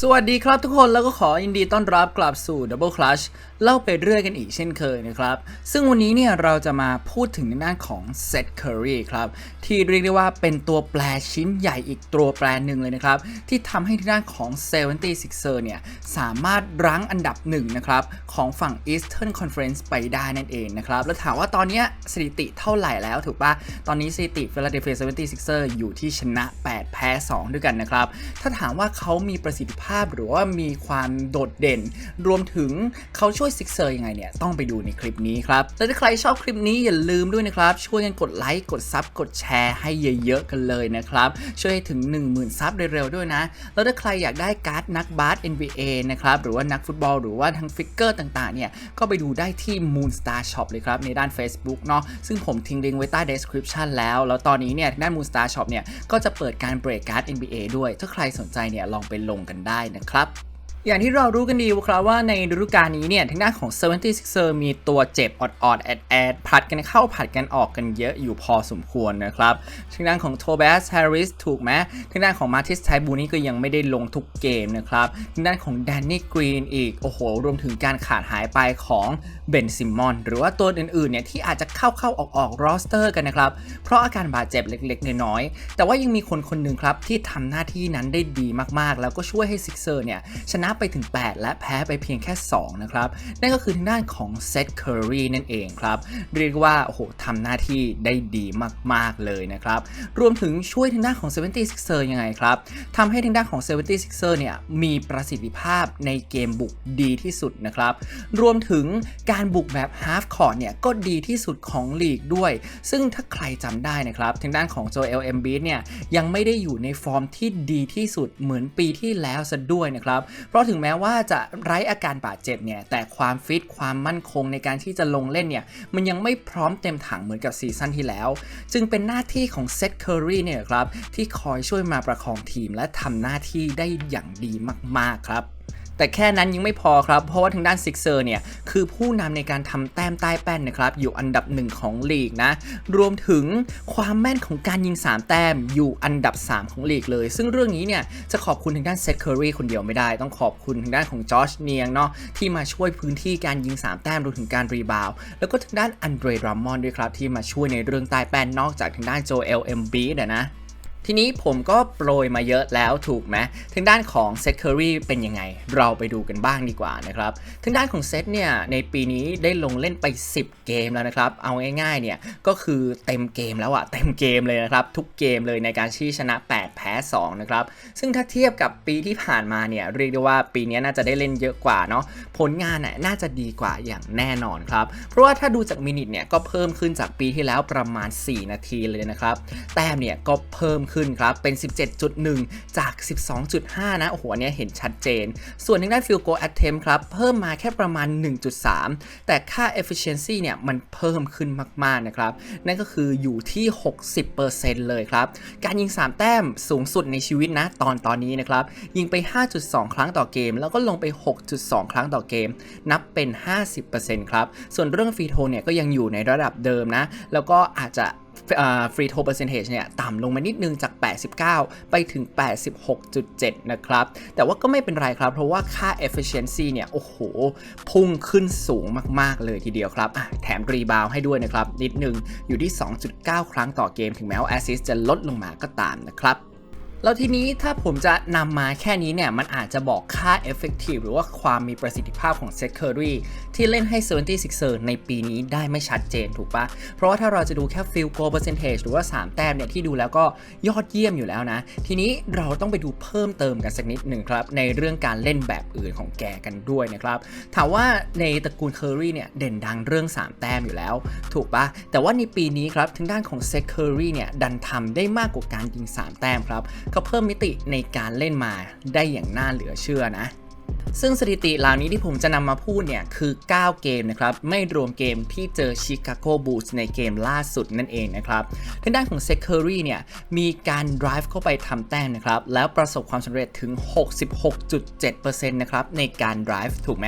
สวัสดีครับทุกคนแล้วก็ขอยินดีต้อนรับกลับสู่ Double Clutch เล่าไปเรื่อยกันอีกเช่นเคยนะครับ ซึ่งวันนี้เนี่ยเราจะมาพูดถึงในด้านของ Seth Curry ครับ ที่เรียกได้ว่าเป็นตัวแปรชิ้นใหญ่อีกตัวแปรหนึ่งเลยนะครับ ที่ทำให้ทางด้านของ 76er เนี่ย สามารถรั้งอันดับหนึ่งนะครับ ของฝั่ง Eastern Conference ไปได้นั่นเองนะครับ แล้วถามว่าตอนนี้สถิติเท่าไหร่แล้วถูกปะตอนนี้สถิติ Philadelphia 76er อยู่ที่ชนะ 8 แพ้ 2 ด้วยกันนะครับถ้าถามว่าเขามีประสิทธิภภาพหรือว่ามีความโดดเด่น รวมถึงเขาช่วยซิกเซอร์ยังไงเนี่ย ต้องไปดูในคลิปนี้ครับ และถ้าใครชอบคลิปนี้อย่าลืมด้วยนะครับ ช่วยกันกดไลค์ กดซับกดแชร์ให้เยอะๆกันเลยนะครับ ช่วยให้ถึง 10,000 ซับเร็วๆด้วยนะ แล้วถ้าใครอยากได้การ์ดนักบาส NBA นะครับหรือว่านักฟุตบอลหรือว่าทั้งฟิกเกอร์ต่างๆเนี่ยก็ไปดูได้ที่ Moonstar Shop เลยครับในด้าน Facebook เนาะซึ่งผมทิ้งลิงก์ไว้ใต้ description แล้ว แล้วตอนนี้เนี่ยด้าน Moonstar Shop เนี่ยก็จะเปิดการเบรกการ์ด NBA ด้วย ถ้าใครสนใจเนี่ยลองไปลงกันได้นะครับ อย่างที่เรารู้กันดีครับว่าในฤดูกาลนี้เนี่ยทางด้านของ 76er มีตัวเจ็บออดๆแอดแอดผลัดกันเข้าผลัดกันออกกันเยอะอยู่พอสมควรนะครับทางด้านของโท b บ s แฮร์ริสถูกไหมทางด้านของมาร์ติสไทบูนี่ก็ยังไม่ได้ลงทุกเกมนะครับทางด้านของแดนนี่กรีนอีกโอ้โห รวมถึงการขาดหายไปของเบนซิมอนหรือว่าตัวอื่นๆเนี่ยที่อาจจะเข้าเข้าออกออกรอสเตอร์กันนะครับเพราะอาการบาดเจ็บเล็กๆน้อยๆแต่ว่ายังมีคนคนหนึ่งครับที่ทำหน้าที่นั้นได้ดีมากๆ แล้วก็ช่วยให้ซิกเซอร์เนี่ยชนะไปถึง 8 และแพ้ไปเพียงแค่ 2 นะครับ นั่นก็คือทางด้านของเซ t เคอรีนั่นเองครับ เรียกว่าโอ้โหทำหน้าที่ได้ดีมาก ๆ เลยนะครับ รวมถึงช่วยทางด้านของ 76er ยังไงครับทำให้ทางด้านของ 76er เนี่ยมีประสิทธิภาพในเกมบุกดีที่สุดนะครับ รวมถึงการบุกแบบ half court เนี่ยก็ดีที่สุดของลีกด้วย ซึ่งถ้าใครจำได้นะครับ ทางด้านของโจเอลเอมบีเนี่ยยังไม่ได้อยู่ในฟอร์มที่ดีที่สุดเหมือนปีที่แล้วซะด้วยนะครับ เพราะถึงแม้ว่าจะไร้อาการบาดเจ็บเนี่ย แต่ความฟิตความมั่นคงในการที่จะลงเล่นเนี่ย มันยังไม่พร้อมเต็มถังเหมือนกับซีซั่นที่แล้ว จึงเป็นหน้าที่ของเซตเคอรีเนี่ยครับที่คอยช่วยมาประคองทีมและทำหน้าที่ได้อย่างดีมากๆครับ แต่แค่นั้นยังไม่พอครับ เพราะว่าทางด้านซิกเซอร์เนี่ย คือผู้นำในการทำแต้มใต้แป้นนะครับ อยู่อันดับหนึ่งของลีกนะ รวมถึงความแม่นของการยิง 3 แต้มอยู่อันดับ 3 ของลีกเลย ซึ่งเรื่องนี้เนี่ย จะขอบคุณทางด้านเซ t เคอรีคนเดียวไม่ได้ ต้องขอบคุณทางด้านของจอชเนียงเนาะที่มาช่วยพื้นที่การยิง 3 แต้มรวมถึงการรีบาวแล้วก็ทางด้านอันเดรดรามอนด้วยครับที่มาช่วยในเรื่องใต้แป้นนอกจากทางด้านโจเอลเอ็มบีนะ ทีนี้ผมก็โปรยมาเยอะแล้วถูกไหมทางด้านของเซ t เคอรี่เป็นยังไง เราไปดูกันบ้างดีกว่านะครับทางด้านของเซตเนี่ยในปีนี้ได้ลงเล่นไป 10 เกมแล้วนะครับ เอาง่ายๆเนี่ยก็คือเต็มเกมแล้วอะเต็มเกมเลยนะครับ ทุกเกมเลยในการที่ชนะ 8 แพ้2นะครับซึ่งถ้าเทียบกับปีที่ผ่านมาเนี่ยเรียกได้ว่าปีนี้น่าจะได้เล่นเยอะกว่าเนาะผลงานน่ะน่าจะดีกว่าอย่างแน่นอนครับเพราะว่าถ้าดูจากมินิทเนี่ยก็เพิ่มขึ้นจากปีที่แล้วประมาณ 4 นาทีเลยนะครับแต้มเนี่ยก็เพิ่มขึ้นครับ เป็น 17.1 จาก 12.5 นะ โอ้โหอันเนี้ยเห็นชัดเจน ส่วนทางด้าน field goal attempt ครับ เพิ่มมาแค่ประมาณ 1.3 แต่ค่า efficiency เนี่ย มันเพิ่มขึ้นมาก ๆ นะครับ นั่นก็คืออยู่ที่ 60%เลยครับ การยิง 3 แต้มสูงสุดในชีวิตนะ ตอนตอนนี้นะครับ ยิงไป 5.2 ครั้งต่อเกม แล้วก็ลงไป 6.2 ครั้งต่อเกม นับเป็น 50%ครับ ส่วนเรื่องฟรีโทเนี่ยก็ยังอยู่ในระดับเดิมนะ แล้วก็อาจจะ ฟรีโทเปอร์เซนเทจเนี่ยต่ำลงมานิดนึงจาก 89 ไปถึง 86.7 นะครับ แต่ว่าก็ไม่เป็นไรครับ เพราะว่าค่า efficiency เนี่ย โอ้โห พุ่งขึ้นสูงมาก ๆ เลยทีเดียวครับ แถมรีบาวให้ด้วยนะครับ นิดนึงอยู่ที่ 2.9 ครั้งต่อเกมถึงแม้ว่าแอซิสจะลดลงมาก็ตามนะครับ แล้วทีนี้ถ้าผมจะนำมาแค่นี้เนี่ย มันอาจจะบอกค่า effective หรือว่าความมีประสิทธิภาพของ Seth Curry ที่เล่นให้ 76er ในปีนี้ได้ไม่ชัดเจนถูกปะเพราะว่าถ้าเราจะดูแค่ field goal percentage หรือว่า 3 แต้มเนี่ย ที่ดูแล้วก็ยอดเยี่ยมอยู่แล้วนะ ทีนี้เราต้องไปดูเพิ่มเติมกันสักนิดหนึ่งครับ ในเรื่องการเล่นแบบอื่นของแกกันด้วยนะครับ ถามว่าในตระกูล Curry เนี่ยเด่นดังเรื่อง 3 แต้มอยู่แล้ว ถูกปะแต่ว่าในปีนี้ครับทางด้านของ Seth Curry เนี่ยดันทำได้มากกว่าการยิง 3 แต้มครับก็เพิ่มมิติในการเล่นมาได้อย่างน่าเหลือเชื่อนะ ซึ่งสถิติเหล่านี้ที่ผมจะนำมาพูดเนี่ย คือ 9 เกมนะครับ ไม่รวมเกมที่เจอชิคาโกบูสในเกมล่าสุดนั่นเองนะครับทางด้านของเซคเคอรี่เนี่ย มีการ drive เข้าไปทำแต้มนะครับ แล้วประสบความสำเร็จถึง 66.7%นะครับในการ drive ถูกไหม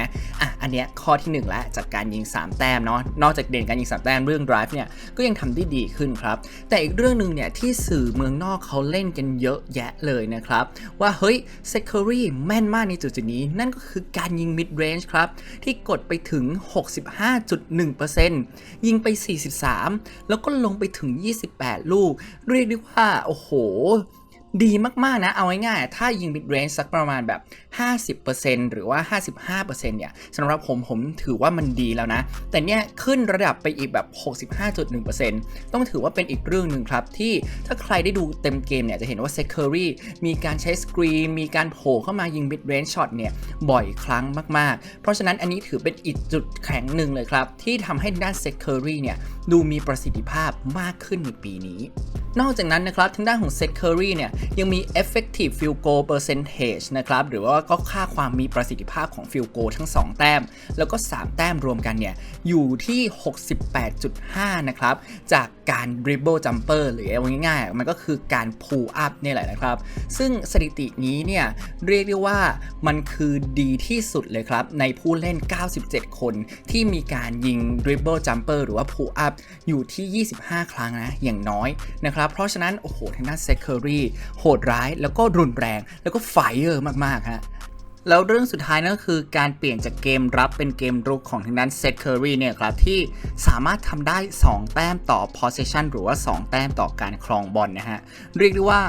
อันเนี้ยข้อที่ 1 แล้วจากการยิง 3 แต้มเนาะนอกจากเด่นการยิง 3 แต้มเรื่อง drive เนี่ยก็ยังทำได้ดีขึ้นครับ แต่อีกเรื่องหนึ่งเนี่ยที่สื่อเมืองนอกเขาเล่นกันเยอะแยะเลยนะครับ ว่าเฮ้ยเซคเคอรี่แม่นมากในจุดจุดนี้ นั่นก็คือการยิง mid range ครับ ที่กดไปถึง 65.1%ยิงไป 43 แล้วก็ลงไปถึง 28 ลูก เรียกได้ว่า โอ้โห ดีมากๆนะ เอาง่ายๆ ถ้ายิง mid range สักประมาณแบบ 50%หรือว่า 55%เนี่ยสำหรับผมผมถือว่ามันดีแล้วนะ แต่เนี่ยขึ้นระดับไปอีกแบบ 65.1%ต้องถือว่าเป็นอีกเรื่องหนึ่งครับ ที่ถ้าใครได้ดูเต็มเกมเนี่ยจะเห็นว่าเซคเคอรี่มีการใช้สกรีนมีการโผล่เข้ามายิง mid range shot เนี่ยบ่อยครั้งมากๆ เพราะฉะนั้นอันนี้ถือเป็นอีกจุดแข็งหนึ่งเลยครับ ที่ทำให้ด้านเซคเคอรี่เนี่ยดูมีประสิทธิภาพมากขึ้นในปีนี้ นอกจากนั้นนะครับทางด้านของเซ t เคอรี่เนี่ยยังมี effective field goal percentage นะครับหรือว่าก็ค่าความมีประสิทธิภาพของ field goal ทั้ง 2 แต้ม แล้วก็ 3 แต้มรวมกันเนี่ยอยู่ที่ 68.5 นะครับ จากการ dribble jumper หรือเอาง่ายๆ มันก็คือการ pull up นี่แหละนะครับ ซึ่งสถิตินี้เนี่ยเรียกได้ว่ามันคือดีที่สุดเลยครับ ในผู้เล่น 97 คนที่มีการยิง dribble jumper หรือว่า pull up อยู่ที่ 25 ครั้งนะ อย่างน้อยนะครับเพราะฉะนั้น โอ้โหทางด้านเซคเคอรี่โหดร้าย แล้วก็รุนแรง แล้วก็ไฟเออร์มากๆฮะแล้วเรื่องสุดท้ายนั่นก็คือการเปลี่ยนจากเกมรับเป็นเกมรุกของทางด้านเซตเคอรี่เนี่ยครับที่สามารถทำได้ 2 แต้มต่อ possession หรือว่า 2 แต้มต่อการครองบอลนะฮะ เรียกได้ว่า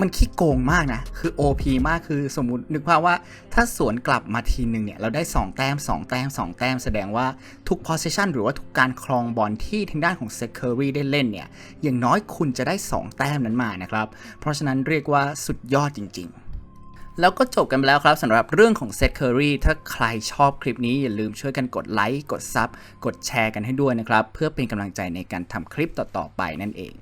มันขี้โกงมากนะ คือ OP มากคือสมมตินึกภาพว่าถ้าสวนกลับมาทีหนึ่งเนี่ย เราได้ 2 แต้ม 2 แต้ม 2 แต้มแสดงว่าทุก possession หรือว่าทุกการครองบอลที่ทางด้านของเซตเคอรี่ได้เล่นเนี่ย อย่างน้อยคุณจะได้ 2 แต้มนั้นมานะครับ เพราะฉะนั้นเรียกว่าสุดยอดจริง ๆแล้วก็จบกันไปแล้วครับสำหรับเรื่องของเซตเคอรี่ถ้าใครชอบคลิปนี้อย่าลืมช่วยกันกดไลค์ กดซับกดแชร์กันให้ด้วยนะครับ เพื่อเป็นกำลังใจในการทำคลิปต่อ ๆ ไปนั่นเอง